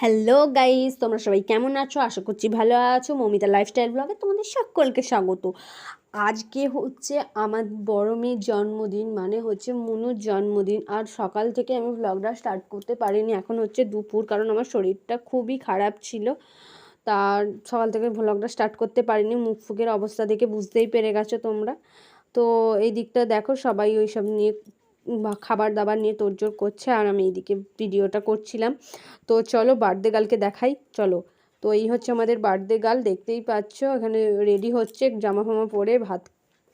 Hello guys তোমরা সবাই কেমন আছো? আশা করছি ভালো আছো। মমিতা লাইফস্টাইল ব্লগে তোমাদের সকলকে স্বাগত। আজকে হচ্ছে আমার বড় মেয়ের জন্মদিন মানে হচ্ছে মনুর জন্মদিন। আর সকাল থেকে আমি ব্লগটা স্টার্ট করতে পারিনি। এখন হচ্ছে দুপুর, কারণ আমার শরীরটা খুবই খারাপ ছিল। তার সকাল থেকে ব্লগটা স্টার্ট করতে পারিনি। মুখ ফুকের অবস্থা দেখে বুঝতেই পেরে গেছো তোমরা। তো এই দিকটা দেখো সবাই ওই সব নিয়ে খাবার দাবার নিয়ে তোড়জোড় করছে আর আমি এইদিকে ভিডিওটা করছিলাম। তো চলো বার্থডে গার্লকে দেখাই, চলো। তো এই হচ্ছে আমাদের বার্থডে গার্ল দেখতেই পাচ্ছ, এখানে রেডি হচ্ছে জামা ফামা পরে ভাত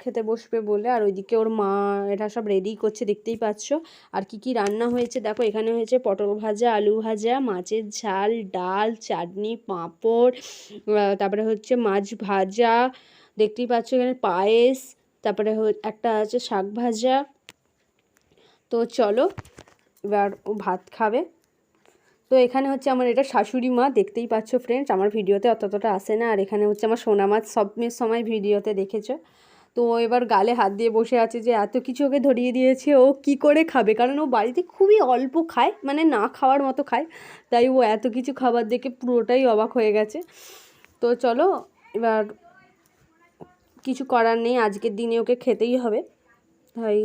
খেতে বসবে বলে। আর ওইদিকে ওর মা এটা সব রেডি করছে, দেখতেই পাচ্ছ। আর কি কি রান্না হয়েছে, দেখো, এখানে হয়েছে পটল ভাজা, আলু ভাজা, মাছের ঝাল, ডাল, চাটনি, পাঁপড় তারপরে হচ্ছে মাছ ভাজা, দেখতেই পাচ্ছ এখানে পায়েস, তারপরে একটা আছে শাক ভাজা। তো চলো, এবার ও ভাত খাবে। তো এখানে হচ্ছে আমার এটা শাশুড়ি মা, দেখতেই পাচ্ছ ফ্রেন্ডস আমার ভিডিওতে অতটা আসে না। আর এখানে হচ্ছে আমার সোনা মাছ সব সময় ভিডিওতে দেখেছ। তো এবার গালে হাত দিয়ে বসে আছে যে, এত কিছু ওকে ধরিয়ে দিয়েছে, ও কি করে খাবে? কারণ ও বাড়িতে খুবই অল্প খায় মানে না খাওয়ার মতো খায়। তাই ও এত কিছু খাবার দেখে পুরোটাই অবাক হয়ে গেছে। তো চলো, এবার কিছু করার নেই, আজকের দিনে ওকে খেতেই হবে। তাই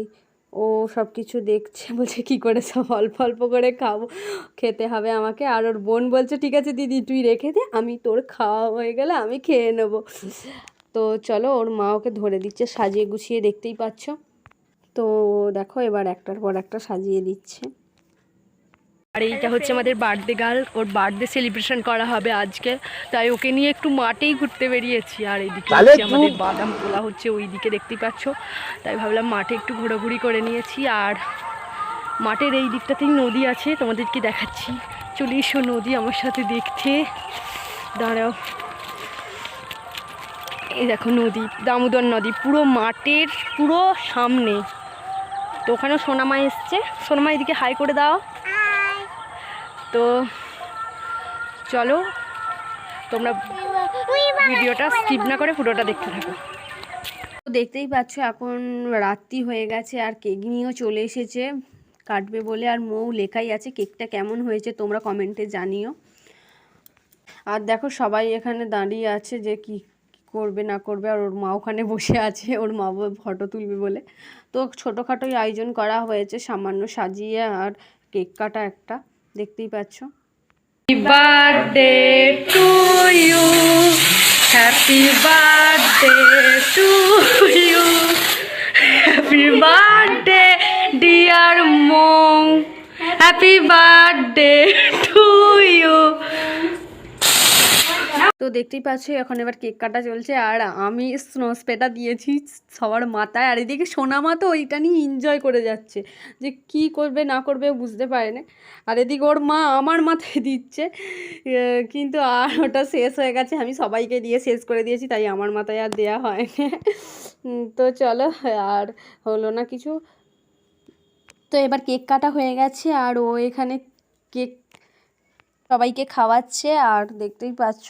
ও সব কিছু দেখছে, বলছে, কি করে সব অল্প অল্প করে খাব? খেতে হবে আমাকে। আর ওর বোন বলছে, ঠিক আছে দিদি, তুই রেখে দে, আমি তোর খাওয়া হয়ে গেলে আমি খেয়ে নেব। তো চলো, ওর মা ওকে ধরে দিচ্ছে, সাজিয়ে গুছিয়ে দেখতেই পাচ্ছ। তো দেখো, এবার একটার পর একটা সাজিয়ে দিচ্ছে। আর এইটা হচ্ছে আমাদের বার্থডে গার্ল ওর বার্থডে সেলিব্রেশন করা হবে আজকে। তাই ওকে নিয়ে একটু মাঠেই ঘুরতে বেরিয়েছি। আর এইদিকে আমাদের বাদাম তোলা হচ্ছে ওই দিকে দেখতেই পাচ্ছ। তাই ভাবলাম মাঠে একটু ঘোরাঘুরি করে নিয়েছি। আর মাঠের এই দিকটাতেই নদী আছে তোমাদেরকে দেখাচ্ছি। চলে এসো নদী আমার সাথে দেখতে। দাঁড়াও। এই দেখো নদী দামোদর নদী পুরো মাঠের পুরো সামনে। তো ওখানেও সোনামা এসছে। সোনামা এদিকে হাই করে দাও। তো চলো, তোমরা ভিডিওটা স্কিপ না করে পুরোটা দেখতে থাকো। তো দেখতেই পাচ্ছ, এখন রাত্রি হয়ে গেছে, আর কেক নিয়েও চলে এসেছে, কাটবে বলে, আর মৌ লেখাই আছে কেকটা কেমন হয়েছে, তোমরা কমেন্টে জানিও। আর দেখো, সবাই এখানে দাঁড়িয়ে আছে যে কি কি করবে, না করবে, আর ওর মা ওখানে বসে আছে, ওর মা ফটো তুলবে বলে। তো ছোটোখাটোই আয়োজন করা হয়েছে, সামান্য সাজিয়ে আর কেক কাটা একটা। দেখতেই পাচ্ছ। Birthday to you happy birthday to you happy birthday dear Mong happy birthday to you তো দেখতেই পাচ্ছ, এখন এবার কেক কাটা চলছে। আর আমি স্নো স্প্রেটা দিয়েছি সবার মাথায়। আর এদিকে সোনামা তো ওইটা নিয়ে এনজয় করে যাচ্ছে। যে কি করবে, না করবে বুঝতে পারে না। আর এদিকে ওর মা আমার মাথায় দিচ্ছে। কিন্তু আর ওটা শেষ হয়ে গেছে। আমি সবাইকে দিয়ে শেষ করে দিয়েছি, তাই আমার মাথায় আর দেওয়া হয় তো চলো, আর হলো না কিছু। তো এবার কেক কাটা হয়ে গেছে, আর ও এখানে কেক সবাইকে খাওয়াচ্ছে। আর দেখতেই পাচ্ছ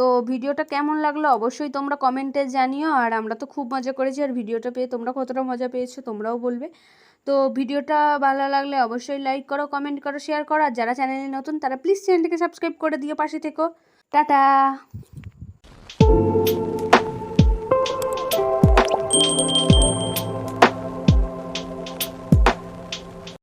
তো ভিডিওটা কেমন লাগল অবশ্যই তোমরা কমেন্টে জানিও। আর আমরা তো খুব মজা করেছি আর ভিডিওটা পেয়ে তোমরা কতটা মজা পেয়েছ তোমরাও বলবে। তো ভিডিওটা ভালো লাগলে অবশ্যই লাইক করো কমেন্ট করো শেয়ার করো। আর যারা চ্যানেলে নতুন তারা প্লিজ চ্যানেলটাকে সাবস্ক্রাইব করে দিও, পাশে থেকো। টাটা!